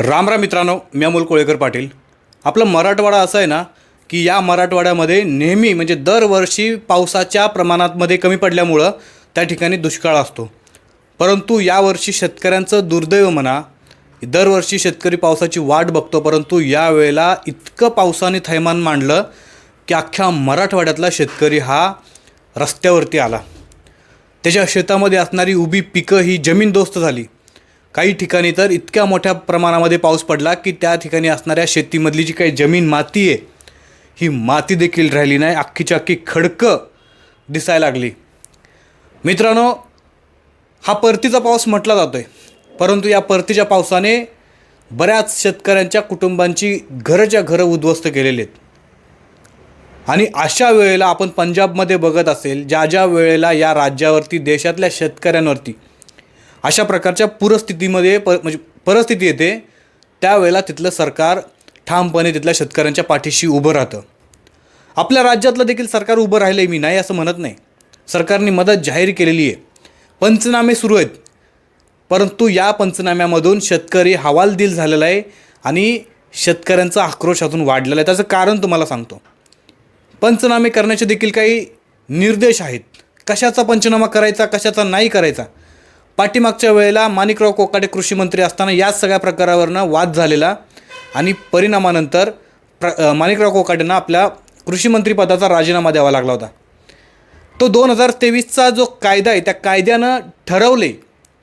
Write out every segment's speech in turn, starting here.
राम राम मित्रांनो मी अमोल कोळेकर पाटील. आपलं मराठवाडा असं आहे ना की या मराठवाड्यामध्ये नेहमी म्हणजे दरवर्षी पावसाच्या प्रमाणातमध्ये कमी पडल्यामुळं त्या ठिकाणी दुष्काळ असतो. परंतु यावर्षी शेतकऱ्यांचं दुर्दैव म्हणा दरवर्षी शेतकरी पावसाची वाट बघतो परंतु यावेळेला इतकं पावसाने थैमान मांडलं की अख्ख्या मराठवाड्यातला शेतकरी हा रस्त्यावरती आला. त्याच्या शेतामध्ये असणारी उभी पिकं ही जमीनदोस्त झाली. काही ठिकाणी तर इतक्या मोठ्या प्रमाणामध्ये पाऊस पडला की त्या ठिकाणी असणाऱ्या शेतीमधली जी काही जमीन माती आहे ही माती देखील राहिली नाही. अख्खीच्या अख्खी खडकं दिसायला लागली. मित्रांनो हा परतीचा पाऊस म्हटला जातो आहे परंतु या परतीच्या पावसाने बऱ्याच शेतकऱ्यांच्या कुटुंबांची घरच्या घरं उद्ध्वस्त केलेली आहेत. आणि अशा वेळेला आपण पंजाबमध्ये बघत असेल ज्या ज्या वेळेला या राज्यावरती देशातल्या शेतकऱ्यांवरती अशा प्रकारच्या पूरस्थितीमध्ये प म्हणजे परिस्थिती येते त्यावेळेला तिथलं सरकार ठामपणे तिथल्या शेतकऱ्यांच्या पाठीशी उभं राहतं. आपल्या राज्यातलं देखील सरकार उभं राहिलं आहे मी नाही असं म्हणत नाही. सरकारने मदत जाहीर केलेली आहे. पंचनामे सुरू आहेत. परंतु या पंचनाम्यामधून शेतकरी हवालदिल झालेला आहे आणि शेतकऱ्यांचा आक्रोश अजून वाढलेला आहे. त्याचं कारण तुम्हाला सांगतो. पंचनामे करण्याचे देखील काही निर्देश आहेत. कशाचा पंचनामा करायचा कशाचा नाही करायचा पाठीमागच्या वेळेला माणिकराव कोकाटे कृषी मंत्री असताना याच सगळ्या प्रकारावरनं वाद झालेला आणि परिणामानंतर प्र माणिकराव कोकाटेंना आपल्या कृषीमंत्रीपदाचा राजीनामा द्यावा लागला होता. तो दोन हजार तेवीसचा जो कायदा आहे त्या कायद्यानं ठरवले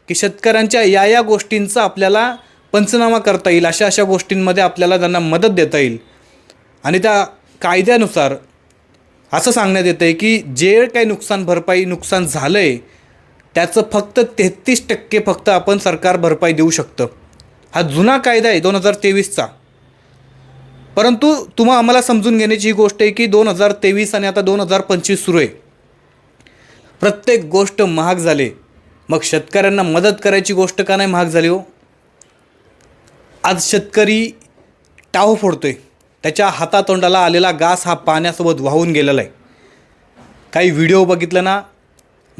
की शेतकऱ्यांच्या या या गोष्टींचा आपल्याला पंचनामा करता येईल अशा अशा गोष्टींमध्ये आपल्याला त्यांना मदत देता येईल. आणि त्या कायद्यानुसार असं सांगण्यात येतं आहे की जे काही नुकसान भरपाई नुकसान झालं आहे त्याचं फक्त तेहतीस टक्के फक्त आपण सरकार भरपाई देऊ शकतं. हा जुना कायदा आहे दोन हजार तेवीसचा. परंतु तुम्हा आम्हाला समजून घेण्याची ही गोष्ट आहे की दोन हजार तेवीस आणि आता दोन हजार पंचवीस सुरू आहे. प्रत्येक गोष्ट महाग झाली. मग शेतकऱ्यांना मदत करायची गोष्ट का नाही महाग झाली हो? आज शेतकरी टाव फोडतोय. त्याच्या हातातोंडाला आलेला गास हा पाण्यासोबत वाहून गेलेला आहे. काही व्हिडिओ बघितलं ना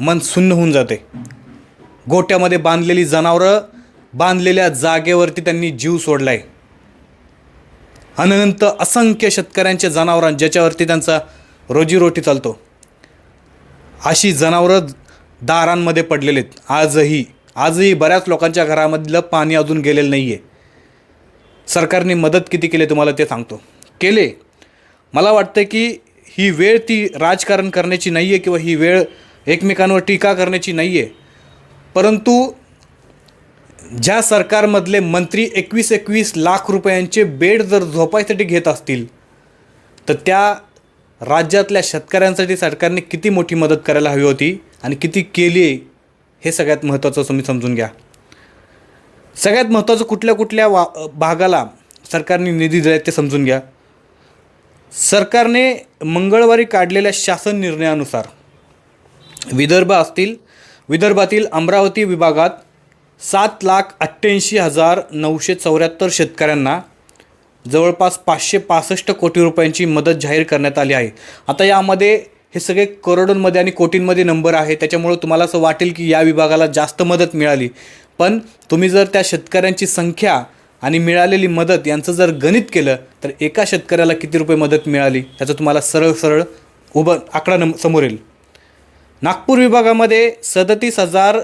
मन सुन्न होऊन जाते. गोट्यामध्ये बांधलेली जनावरं बांधलेल्या जागेवरती त्यांनी जीव सोडला आहे अनंत असंख्य शेतकऱ्यांच्या जनावरां ज्याच्यावरती त्यांचा रोजीरोटी चालतो. अशी जनावरं दारांमध्ये पडलेले आहेत आजही आजही बऱ्याच लोकांच्या घरामधलं पाणी अजून गेलेलं नाही आहे सरकारने मदत किती केली तुम्हाला ते सांगतो. केले. मला वाटतं की ही वेळ ती राजकारण करण्याची नाही आहे किंवा ही वेळ एकमेकांवर टीका करण्याची नाही आहे परंतु ज्या सरकारमधले मंत्री एकवीस एकवीस लाख रुपयांचे बेड जर झोपायसाठी घेत असतील तर त्या राज्यातल्या शेतकऱ्यांसाठी सरकारने किती मोठी मदत करायला हवी होती आणि किती केली आहे हे सगळ्यात महत्त्वाचं तुम्ही समजून घ्या. सगळ्यात महत्त्वाचं कुठल्या कुठल्या वा भागाला सरकारने निधी दिला ते समजून घ्या. सरकारने मंगळवारी काढलेल्या शासन निर्णयानुसार विदर्भ असतील विदर्भातील अमरावती विभागात सात लाख अठ्ठ्याऐंशी हजार नऊशे चौऱ्याहत्तर शेतकऱ्यांना जवळपास पाचशे पासष्ट कोटी रुपयांची मदत जाहीर करण्यात आली आहे. आता यामध्ये हे सगळे करोडोंमध्ये आणि कोटींमध्ये नंबर आहे त्याच्यामुळं तुम्हाला असं वाटेल की या विभागाला जास्त मदत मिळाली. पण तुम्ही जर त्या शेतकऱ्यांची संख्या आणि मिळालेली मदत यांचं जर गणित केलं तर एका शेतकऱ्याला किती रुपये मदत मिळाली? याचं तुम्हाला सरळ सरळ उभं आकडा नम समोर येईल. नागपूर विभागामध्ये सदतीस हजार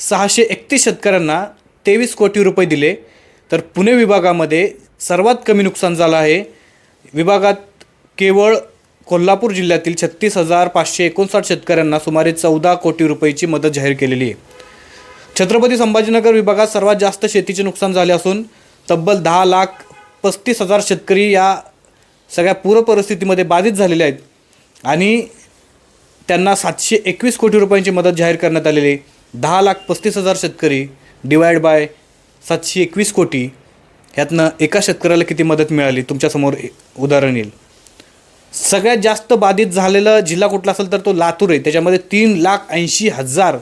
सहाशे एकतीस शेतकऱ्यांना तेवीस कोटी रुपये दिले. तर पुणे विभागामध्ये सर्वात कमी नुकसान झालं आहे. विभागात केवळ कोल्हापूर जिल्ह्यातील छत्तीस हजार पाचशे एकोणसाठ शेतकऱ्यांना सुमारे चौदा कोटी रुपयाची मदत जाहीर केलेली आहे. छत्रपती संभाजीनगर विभागात सर्वात जास्त शेतीचे नुकसान झाले असून तब्बल दहा लाख पस्तीस हजार शेतकरी या सगळ्या पूर परिस्थितीमध्ये बाधित झालेले आहेत. आणि त्यांना सातशे एकवीस कोटी रुपयांची मदत जाहीर करण्यात आलेली आहे. दहा लाख पस्तीस हजार शेतकरी डिवाइड बाय सातशे एकवीस कोटी ह्यातनं एका शेतकऱ्याला किती मदत मिळाली? तुमच्यासमोर उदाहरण येईल. सगळ्यात जास्त बाधित झालेला जिल्हा कुठला असेल तर तो लातूर आहे. त्याच्यामध्ये तीन लाख ऐंशी हजार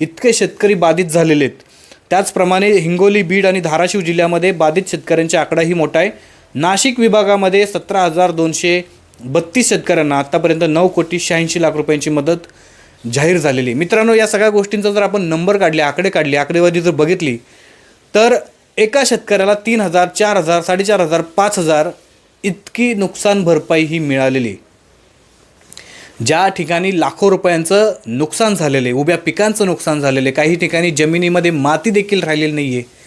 इतके शेतकरी बाधित झालेले आहेत. त्याचप्रमाणे हिंगोली बीड आणि धाराशिव जिल्ह्यामध्ये बाधित शेतकऱ्यांचा आकडाही मोठा आहे. नाशिक विभागामध्ये सतरा हजार दोनशे बत्तीस शेतकऱ्यांना आत्तापर्यंत नऊ कोटी शहाऐंशी लाख रुपयांची मदत जाहीर झालेली मित्रांनो या सगळ्या गोष्टींचा जर आपण नंबर काढले आकडे काढले आकडेवारी जर बघितली तर एका शेतकऱ्याला तीन हजार चार हजार साडेचार हजार पाच हजार इतकी नुकसान भरपाई ही मिळालेली आहे. ज्या ठिकाणी लाखो रुपयांचं नुकसान झालेलं आहे उभ्या पिकांचं नुकसान झालेलं आहे काही ठिकाणी जमिनीमध्ये माती देखील राहिलेली नाही आहे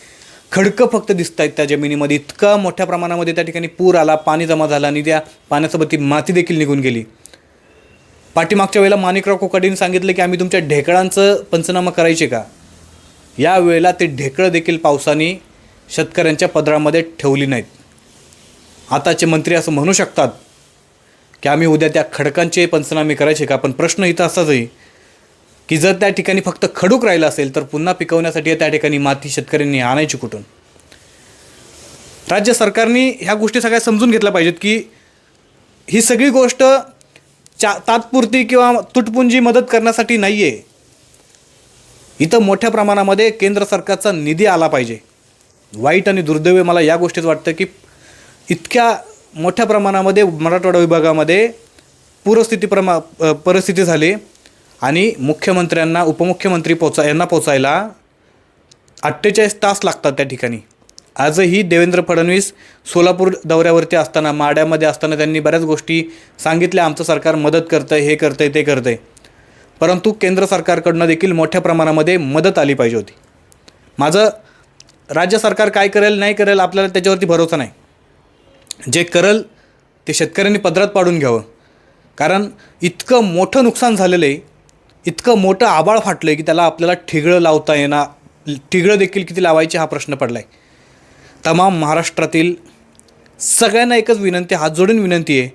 खडकं फक्त दिसत आहेत त्या जमिनीमध्ये. इतका मोठ्या प्रमाणामध्ये त्या ठिकाणी पूर आला पाणी जमा झाला आणि त्या पाण्यासोबत ती माती देखील निघून गेली. पाठीमागच्या वेळेला माणिकराव कोकाडीने सांगितलं की आम्ही तुमच्या ढेकळांचं पंचनामा करायचे का? या वेळेला ते ढेकळं देखील पावसाने शेतकऱ्यांच्या पदरामध्ये ठेवली नाहीत. आताचे मंत्री असं म्हणू शकतात की आम्ही उद्या त्या खडकांचे पंचनामे करायचे का? पण प्रश्न इथं असाच आहे. की जर त्या ठिकाणी फक्त खडूक राहिलं असेल तर पुन्हा पिकवण्यासाठी त्या ठिकाणी माती शेतकऱ्यांनी आणायची कुठून? राज्य सरकारने ह्या गोष्टी सगळ्या समजून घेतल्या पाहिजेत की ही सगळी गोष्ट चा तात्पुरती किंवा तुटपुंजी मदत करण्यासाठी नाही आहे इथं मोठ्या प्रमाणामध्ये केंद्र सरकारचा निधी आला पाहिजे. वाईट आणि दुर्दैव मला या गोष्टीत वाटतं की इतक्या मोठ्या प्रमाणामध्ये मराठवाडा विभागामध्ये पूरस्थिती प्रमा परिस्थिती झाली. आणि मुख्यमंत्र्यांना उपमुख्यमंत्री पोचा यांना पोचायला अठ्ठेचाळीस तास लागतात त्या ठिकाणी. आजही देवेंद्र फडणवीस सोलापूर दौऱ्यावरती असताना माड्यामध्ये असताना त्यांनी बऱ्याच गोष्टी सांगितल्या. आमचं सरकार मदत करतं आहे हे करतं आहे ते करतं आहे परंतु केंद्र सरकारकडनं देखील मोठ्या प्रमाणामध्ये मदत आली पाहिजे होती. माझं राज्य सरकार काय करेल नाही करेल आपल्याला त्याच्यावरती भरोसा नाही. जे करेल ते शेतकऱ्यांनी पदरात पाडून घ्यावं. कारण इतकं मोठं नुकसान झालेलं आहे इतकं मोठं आबाळ फाटलं आहे की त्याला आपल्याला ठिगळं लावता येणार ठिगळं देखील किती लावायचे हा प्रश्न पडला आहे तमाम महाराष्ट्रातील सगळ्यांना एकच विनंती हात जोडून विनंती आहे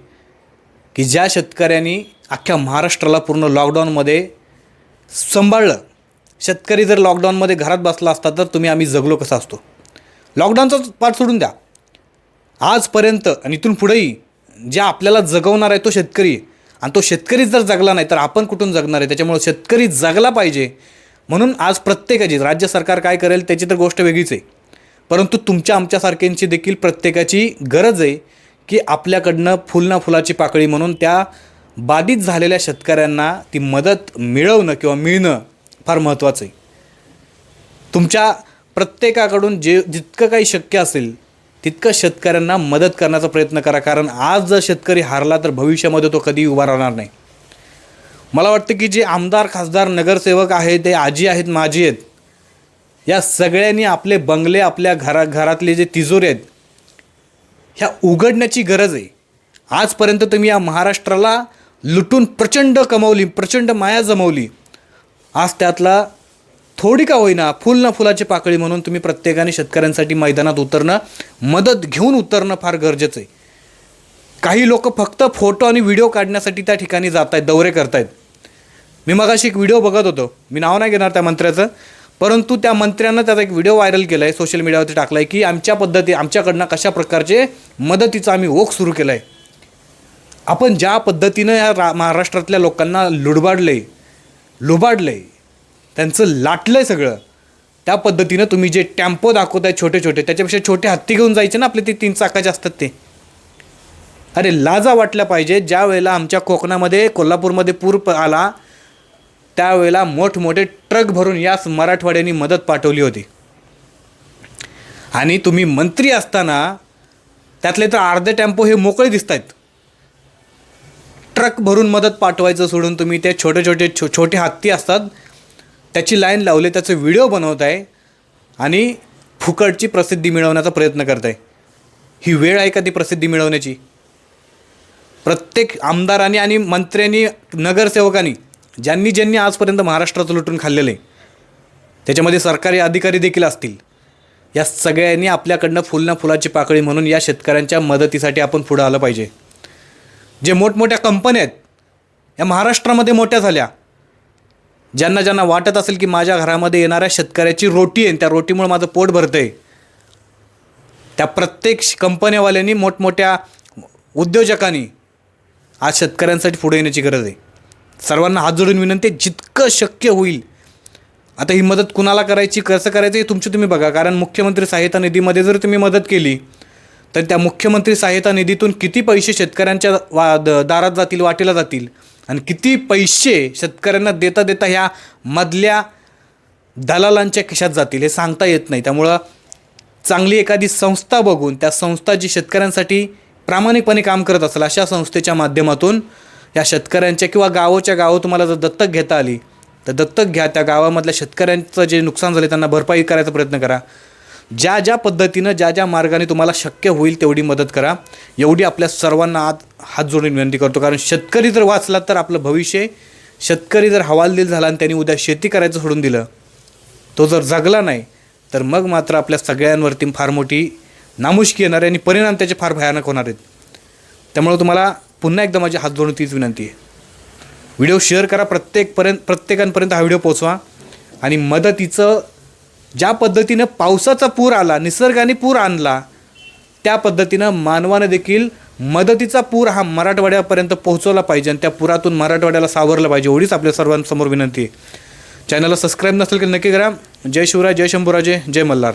की ज्या शेतकऱ्यांनी अख्ख्या महाराष्ट्राला पूर्ण लॉकडाऊनमध्ये सांभाळलं शेतकरी जर लॉकडाऊनमध्ये घरात बसला असता तर तुम्ही आम्ही जगलो कसा असतो? लॉकडाऊनचाच पाठ सोडून द्या. आजपर्यंत आणि इथून पुढेही ज्या आपल्याला जगवणार आहे तो शेतकरी आहे. आणि तो शेतकरीच जर जगला नाही तर आपण कुठून जगणार आहे? त्याच्यामुळे शेतकरी जगला पाहिजे. म्हणून आज प्रत्येकाची राज्य सरकार काय करेल त्याची तर गोष्ट वेगळीच आहे. परंतु तुमच्या आमच्यासारख्यांची देखील प्रत्येकाची गरज आहे की आपल्याकडनं फुलना फुलाची पाकळी म्हणून त्या बाधित झालेल्या शेतकऱ्यांना ती मदत मिळवणं किंवा मिळणं फार महत्त्वाचं आहे. तुमच्या प्रत्येकाकडून जे जितकं काही शक्य असेल तितकं शेतकऱ्यांना मदत करण्याचा प्रयत्न करा कारण आज जर शेतकरी हारला तर भविष्यामध्ये तो कधी उभा राहणार नाही. मला वाटतं की जे आमदार खासदार नगरसेवक आहेत ते आजी आहेत माजी आहेत या सगळ्यांनी आपले बंगले आपल्या घरा घरातले जे तिजोरे आहेत ह्या उघडण्याची गरज आहे. आजपर्यंत तुम्ही या महाराष्ट्राला लुटून प्रचंड कमवली प्रचंड माया जमवली. आज त्यातला थोडी का होईना फुल ना फुलाची पाकळी म्हणून तुम्ही प्रत्येकाने शेतकऱ्यांसाठी मैदानात उतरणं मदत घेऊन उतरणं फार गरजेचं आहे. काही लोक फक्त फोटो आणि व्हिडिओ काढण्यासाठी त्या ठिकाणी जात आहेत दौरे करतायत. मी मगाशी एक व्हिडिओ बघत होतो. मी नाव नाही घेणार त्या मंत्र्याचं परंतु त्या मंत्र्यानं त्याचा एक व्हिडिओ व्हायरल केला आहे सोशल मीडियावरती टाकला आहे की आमच्या पद्धती आमच्याकडनं कशा प्रकारचे मदतीचा आम्ही ओघ सुरू केला आहे आपण ज्या पद्धतीनं या रा महाराष्ट्रातल्या लोकांना लुडबाडलं आहे लुबाडलं आहे त्यांचं लाटलं आहे सगळं. त्या पद्धतीनं तुम्ही जे टॅम्पो दाखवताय छोटे छोटे त्याच्यापेक्षा छोटे हत्ती घेऊन जायचे ना आपले ते तीन चाकाचे असतात ते. अरे लाजा वाटल्या पाहिजे. ज्या वेळेला आमच्या कोकणामध्ये कोल्हापूरमध्ये पूर आला त्यावेळेला मोठमोठे ट्रक भरून याच मराठवाड्यांनी मदत पाठवली होती. आणि तुम्ही मंत्री असताना त्यातले तर अर्धे टेम्पो हे मोकळे दिसत आहेत ट्रक भरून मदत पाठवायचं सोडून तुम्ही ते छोटे छोटे छो छोटे हत्ती असतात त्याची लाईन लावले त्याचे व्हिडिओ बनवत आहे आणि फुकटची प्रसिद्धी मिळवण्याचा प्रयत्न करत आहे ही वेळ आहे का ती प्रसिद्धी मिळवण्याची? प्रत्येक आमदारांनी आणि मंत्र्यांनी नगरसेवकांनी ज्यांनी ज्यांनी आजपर्यंत महाराष्ट्राचं लुटून खाल्लेलं आहे त्याच्यामध्ये सरकारी अधिकारी देखील असतील. या सगळ्यांनी आपल्याकडनं फुल ना फुलाची पाकळी म्हणून या शेतकऱ्यांच्या मदतीसाठी आपण पुढं आलं पाहिजे. जे मोठमोठ्या कंपन्या आहेत या महाराष्ट्रामध्ये मोठ्या झाल्या. ज्यांना ज्यांना वाटत असेल की माझ्या घरामध्ये येणाऱ्या शेतकऱ्याची रोटी आहे त्या रोटीमुळे माझं पोट भरतं आहे त्या प्रत्येक श- कंपन्यावाल्यांनी मोठमोठ्या उद्योजकांनी आज शेतकऱ्यांसाठी पुढे येण्याची गरज आहे. सर्वांना हात जोडून विनंती जितकं शक्य होईल. आता ही मदत कुणाला करायची कसं करायचं हे तुमची तुम्ही बघा. कारण मुख्यमंत्री सहायता निधीमध्ये जर तुम्ही मदत केली तर त्या मुख्यमंत्री सहायता निधीतून किती पैसे शेतकऱ्यांच्या वा द- दारात जातील वाटेला जातील? आणि किती पैसे शेतकऱ्यांना देता देता ह्या मधल्या दलालांच्या खिशात जातील हे सांगता येत नाही. त्यामुळं चांगली एखादी संस्था बघून त्या संस्था जी शेतकऱ्यांसाठी प्रामाणिकपणे काम करत असेल अशा संस्थेच्या माध्यमातून या शेतकऱ्यांच्या किंवा गावाच्या गावं तुम्हाला जर दत्तक घेता आली तर दत्तक घ्या. त्या गावामधल्या शेतकऱ्यांचं जे नुकसान झाले त्यांना भरपाई करायचा प्रयत्न करा. ज्या ज्या पद्धतीनं ज्या ज्या मार्गाने तुम्हाला शक्य होईल तेवढी मदत करा. एवढी आपल्या सर्वांना आत हात जोडून विनंती करतो कारण शेतकरी जर वाचला तर आपलं भविष्य शेतकरी जर हवालदिल झाला आणि त्यांनी उद्या शेती करायचं सोडून दिलं तो जर जगला नाही तर मग मात्र आपल्या सगळ्यांवरती फार मोठी नामुष्की येणार आहे आणि परिणाम त्याचे फार भयानक होणार आहेत. त्यामुळे तुम्हाला पुन्हा एकदा माझी हात जोडून तीच विनंती आहे. व्हिडिओ शेअर करा प्रत्येकपर्यंत प्रत्येकांपर्यंत हा व्हिडिओ पोचवा आणि मदतीचं ज्या पद्धतीनं पावसाचा पूर आला निसर्गाने पूर आणला त्या पद्धतीनं मानवानं देखील मदतीचा पूर हा मराठवाड्यापर्यंत पोहोचवला पाहिजे आणि त्या पुरातून मराठवाड्याला सावरलं पाहिजे एवढीच आपल्या सर्वांसमोर विनंती आहे. चॅनलला सबस्क्राईब नसेल की नक्की करा. जय शिवराय जय शंभूराजे जय मल्हार.